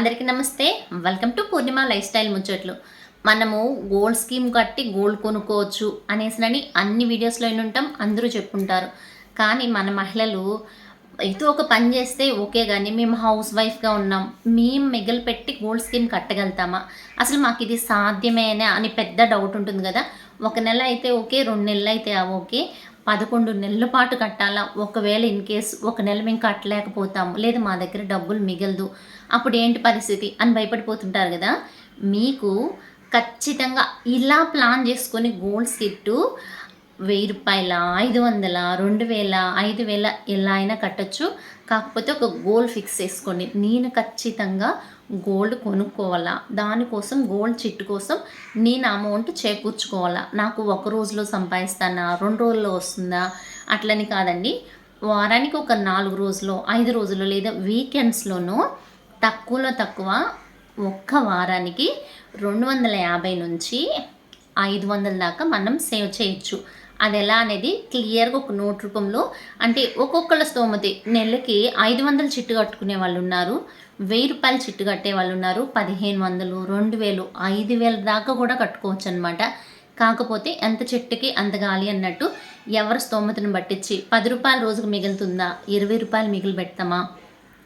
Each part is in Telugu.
అందరికీ నమస్తే. Welcome to Purnima lifestyle ముచ్చట్లు. మనము గోల్డ్ స్కీమ్ కట్టి గోల్డ్ కొనుక్కోవచ్చు అనేసినని అన్ని వీడియోస్లో ఉంటాం అందరూ చెప్పుంటారు. కానీ మన మహిళలు ఏదో ఒక పని చేస్తే ఓకే కానీ మేము హౌస్ వైఫ్గా ఉన్నాం మేము మిగిలి పెట్టి గోల్డ్ స్కీమ్ కట్టగలుగుతామా? అసలు మాకు ఇది సాధ్యమేనా అని పెద్ద డౌట్ ఉంటుంది కదా. ఒక నెల అయితే ఓకే రెండు నెలలు అయితే ఓకే. పదకొండు నెలల పాటు కట్టాలా? ఒకవేళ ఇన్ కేస్ ఒక నెల మేము కట్టలేకపోతాము. లేదు మా దగ్గర డబ్బులు మిగలదు. అప్పుడు ఏంటి పరిస్థితి? అని భయపడిపోతుంటారు కదా. మీకు ఖచ్చితంగా ఇలా ప్లాన్ చేసుకొని గోల్డ్ స్కిట్టు వెయ్యి రూపాయల ఐదు వందల రెండు వేల ఐదు వేల ఎలా అయినా కట్టచ్చు. కాకపోతే ఒక గోల్ ఫిక్స్ చేసుకోండి. నేను ఖచ్చితంగా గోల్డ్ కొనుక్కోవాలా? దానికోసం గోల్డ్ చిట్టు కోసం నేను అమౌంట్ చేకూర్చుకోవాలా? నాకు ఒక రోజులో సంపాదిస్తానా? రెండు రోజుల్లో వస్తుందా? అట్లని కాదండి. వారానికి ఒక నాలుగు రోజులు ఐదు రోజులు లేదా వీకెండ్స్లోనూ తక్కువలో తక్కువ ఒక్క వారానికి రెండు వందల యాభై నుంచి ఐదు వందల దాకా మనం సేవ్ చేయొచ్చు. అది ఎలా అనేది క్లియర్గా ఒక నోట్ రూపంలో అంటే ఒక్కొక్కళ్ళ స్తోమతి నెలకి ఐదు వందల చిట్టు కట్టుకునే వాళ్ళు ఉన్నారు. వెయ్యి రూపాయలు చిట్టు కట్టే వాళ్ళు ఉన్నారు. పదిహేను వందలు రెండు వేలు ఐదు వేల దాకా కూడా కట్టుకోవచ్చు అనమాట కాకపోతే ఎంత చెట్టుకి అంత గాలి అన్నట్టు ఎవరి స్తోమతను పట్టించి పది రూపాయలు రోజుకు మిగులుతుందా? ఇరవై రూపాయలు మిగిలి పెడతామా?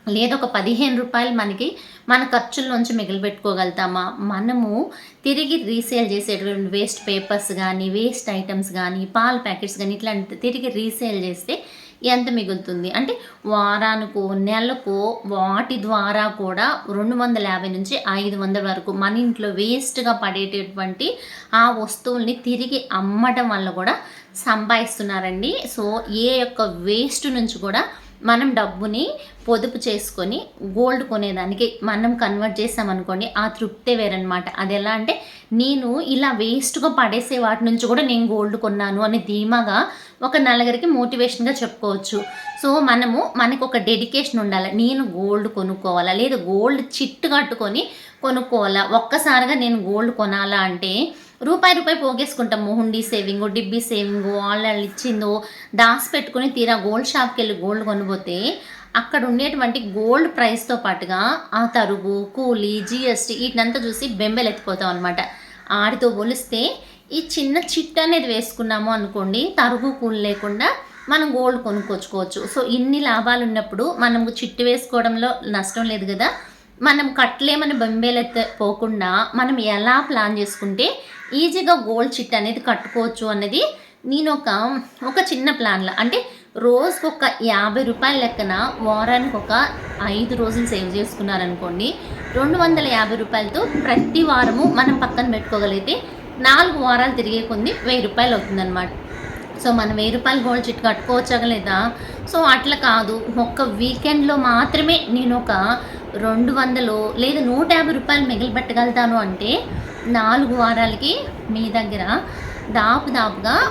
లేదా ఒక పదిహేను రూపాయలు మనకి మన ఖర్చుల్లోంచి మిగిలి పెట్టుకోగలుగుతామా? మనము తిరిగి రీసేల్ చేసేటువంటి వేస్ట్ పేపర్స్ కానీ వేస్ట్ ఐటమ్స్ కానీ పాల ప్యాకెట్స్ కానీ ఇట్లాంటి తిరిగి రీసేల్ చేస్తే ఎంత మిగులుతుంది? అంటే వారానికో నెలకో వాటి ద్వారా కూడా రెండు వందల యాభై నుంచి ఐదు వందల వరకు మన ఇంట్లో వేస్ట్గా పడేటటువంటి ఆ వస్తువుల్ని తిరిగి అమ్మటం వల్ల కూడా సంపాదిస్తున్నారండి. సో ఏ యొక్క వేస్ట్ నుంచి కూడా మనం డబ్బుని పొదుపు చేసుకొని గోల్డ్ కొనేదానికి మనం కన్వర్ట్ చేసామనుకోండి ఆ తృప్తే వేరనమాట అది ఎలా అంటే నేను ఇలా వేస్ట్గా పడేసే వాటి నుంచి కూడా నేను గోల్డ్ కొన్నాను అని ధీమాగా ఒక నలుగురికి మోటివేషన్గా చెప్పుకోవచ్చు. సో మనము మనకు ఒక డెడికేషన్ ఉండాలి. నేను గోల్డ్ కొనుక్కోవాలా? లేదా గోల్డ్ చిట్టు కట్టుకొని కొనుక్కోవాలా? ఒక్కసారిగా నేను గోల్డ్ కొనాలా అంటే రూపాయి రూపాయి పోగేసుకుంటాము హుండీ సేవింగ్ డిబ్బీ సేవింగ్ వాళ్ళు ఇచ్చిందో దాసి పెట్టుకుని తీరా గోల్డ్ షాప్కి వెళ్ళి గోల్డ్ కొనిపోతే అక్కడ ఉండేటువంటి గోల్డ్ ప్రైస్తో పాటుగా ఆ తరుగు కూలీ జిఎస్టీ వీటినంతా చూసి బెంబెలు ఎత్తిపోతాం అనమాట ఆడితో పోలిస్తే ఈ చిన్న చిట్ అనేది వేసుకున్నాము అనుకోండి తరుగు కూలి లేకుండా మనం గోల్డ్ కొనుక్కొచ్చుకోవచ్చు. సో ఇన్ని లాభాలు ఉన్నప్పుడు మనం చిట్టు వేసుకోవడంలో నష్టం లేదు కదా. మనం కట్టలేమని బొంబేలెత్త పోకుండా మనం ఎలా ప్లాన్ చేసుకుంటే ఈజీగా గోల్డ్ చిట్ అనేది కట్టుకోవచ్చు అన్నది నేను ఒక ఒక చిన్న ప్లాన్లో. అంటే రోజుకు ఒక యాభై రూపాయల లెక్కన వారానికి ఒక ఐదు రోజులు సేవ్ చేసుకున్నారనుకోండి రెండు వందల యాభై రూపాయలతో ప్రతి వారము మనం పక్కన పెట్టుకోగలిగితే నాలుగు వారాలు తిరిగే కొన్ని వెయ్యి రూపాయలు అవుతుందన్నమాట. సో మనం వెయ్యి రూపాయలు గోల్డ్ చిట్ కట్టుకోవచ్చా లేదా? సో అట్లా కాదు. ఒక్క వీకెండ్లో మాత్రమే నేను ఒక రెండు వందలు లేదా నూట యాభై రూపాయలు మిగిలిపెట్టగలుగుతాను అంటే నాలుగు వారాలకి మీ దగ్గర దాపు దాపుగా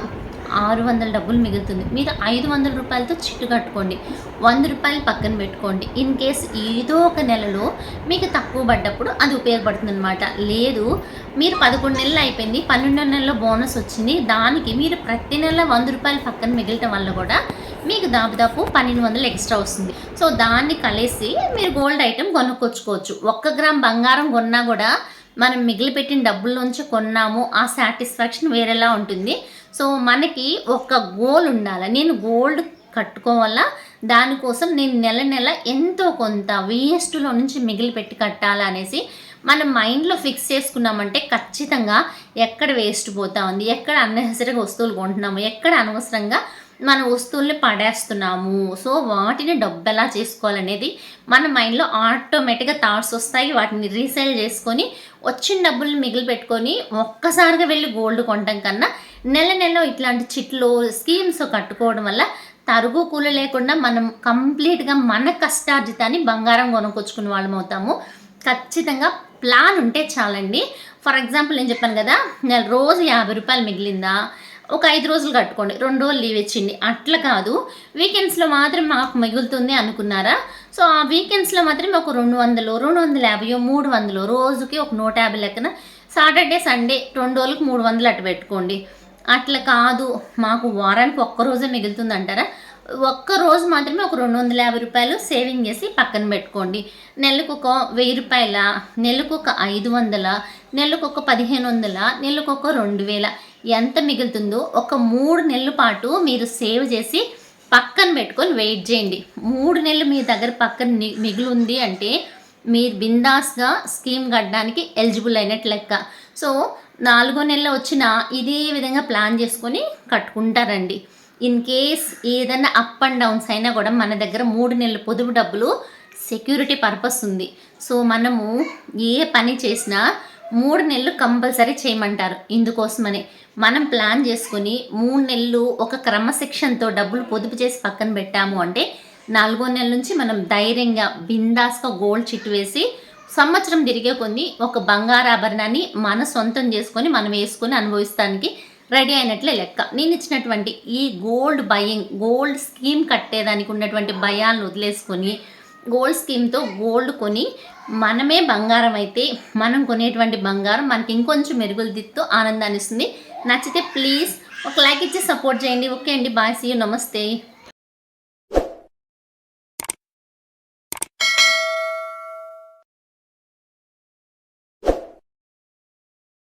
ఆరు వందల డబ్బులు మిగులుతుంది. మీరు ఐదు వందల రూపాయలతో చిట్టు కట్టుకోండి. వంద రూపాయలు పక్కన పెట్టుకోండి. ఇన్ కేస్ ఏదో ఒక నెలలో మీకు తక్కువ పడ్డప్పుడు అది ఉపయోగపడుతుంది అనమాట లేదు మీరు పదకొండు నెలలు అయిపోయింది. పన్నెండో నెలలో బోనస్ వచ్చింది. దానికి మీరు ప్రతి నెల వంద రూపాయలు పక్కన మిగలటం వల్ల కూడా మీకు దాదాపు పన్నెండు వందలు ఎక్స్ట్రా వస్తుంది. సో దాన్ని కలిసి మీరు గోల్డ్ ఐటెం కొనుక్కొచ్చుకోవచ్చు. ఒక్క గ్రామ్ బంగారం కొన్నా కూడా మనం మిగిలిపెట్టిన డబ్బుల్లోంచి కొన్నాము ఆ సాటిస్ఫాక్షన్ వేరేలా ఉంటుంది. సో మనకి ఒక గోల్ ఉండాలి? నేను గోల్డ్ కట్టుకోవాలా? దానికోసం నేను నెల నెల ఎంతో కొంత వేస్ట్లో నుంచి మిగిలిపెట్టి కట్టాలా అనేసి మనం మైండ్లో ఫిక్స్ చేసుకున్నామంటే ఖచ్చితంగా ఎక్కడ వేస్ట్ పోతా ఉంది? ఎక్కడ అన్నెసరిగా వస్తువులు కొంటున్నాము? ఎక్కడ అనవసరంగా మన వస్తువుల్ని పడేస్తున్నాము. సో వాటిని డబ్బు ఎలా చేసుకోవాలనేది మన మైండ్లో ఆటోమేటిక్గా థాట్స్ వస్తాయి. వాటిని రీసేల్ చేసుకొని వచ్చిన డబ్బుల్ని మిగిలి పెట్టుకొని ఒక్కసారిగా వెళ్ళి గోల్డ్ కొనడం కన్నా నెల నెల ఇట్లాంటి చిట్లు స్కీమ్స్ కట్టుకోవడం వల్ల తరుగు కూల లేకుండా మనం కంప్లీట్గా మన కష్టార్జితాన్ని బంగారం కొనుక్కొచ్చుకునే వాళ్ళం అవుతాము. ఖచ్చితంగా ప్లాన్ ఉంటే చాలండి. ఫర్ ఎగ్జాంపుల్ నేను చెప్పాను కదా నెల రోజు యాభై రూపాయలు మిగిలిందా? ఒక ఐదు రోజులు కట్టుకోండి. రెండు రోజులు లీవ్ ఇచ్చింది. అట్లా కాదు. వీకెండ్స్లో మాత్రం మాకు మిగులుతుంది అనుకున్నారా? సో ఆ వీకెండ్స్లో మాత్రం ఒక రెండు వందలు రెండు వందల యాభై మూడు వందలు రోజుకి ఒక నూట యాభై లెక్కన సాటర్డే సండే రెండు రోజులకు మూడు వందలు అటు పెట్టుకోండి. అట్లా కాదు. మాకు వారానికి ఒక్క రోజే మిగులుతుంది అంటారా? ఒక్క రోజు మాత్రమే ఒక రెండు వందల యాభై రూపాయలు సేవింగ్ చేసి పక్కన పెట్టుకోండి. నెలకు ఒక వెయ్యి రూపాయల నెలకు ఒక ఐదు వందల నెలకు ఒక పదిహేను వందల నెలకు ఒక రెండు వేల ఎంత మిగులుతుందో ఒక మూడు నెలల పాటు మీరు సేవ్ చేసి పక్కన పెట్టుకొని వెయిట్ చేయండి. మూడు నెలలు మీ దగ్గర పక్కన ని- మిగిలి ఉంది అంటే మీరు బిందాస్గా స్కీమ్ కట్టడానికి ఎలిజిబుల్ అయినట్లు లెక్క. సో నాలుగో నెలలో వచ్చిన ఇదే విధంగా ప్లాన్ చేసుకొని కట్టుకుంటారండి. ఇన్ కేస్ ఏదైనా అప్ అండ్ డౌన్స్ అయినా కూడా మన దగ్గర మూడు నెలల పొదుపు డబ్బులు సెక్యూరిటీ పర్పస్ ఉంది. సో మనము ఏ పని చేసినా మూడు నెలలు కంపల్సరీ చేయమంటారు ఇందుకోసమనే. మనం ప్లాన్ చేసుకొని మూడు నెలలు ఒక క్రమశిక్షణతో డబ్బులు పొదుపు చేసి పక్కన పెట్టాము అంటే నాలుగో నెల నుంచి మనం ధైర్యంగా బిందాస్గా గోల్డ్ చిట్టు వేసి సంవత్సరం తిరిగే కొన్ని ఒక బంగారు ఆభరణాన్ని మన సొంతం చేసుకొని మనం వేసుకొని అనుభవిస్తానికి రెడీ అయినట్లే లెక్క. నేను ఇచ్చినటువంటి ఈ గోల్డ్ బయింగ్ గోల్డ్ స్కీమ్ కట్టేదానికి ఉన్నటువంటి భయాలను వదిలేసుకొని గోల్డ్ స్కీమ్తో గోల్డ్ కొని మనమే బంగారం అయితే మనం కొనేటువంటి బంగారం మనకి ఇంకొంచెం మెరుగులు దిత్తు ఆనందాన్ని ఇస్తుంది నచ్చితే ప్లీజ్ ఒక లైక్ ఇచ్చి సపోర్ట్ చేయండి. ఓకే అండి. బాయ్. సీ నమస్తే.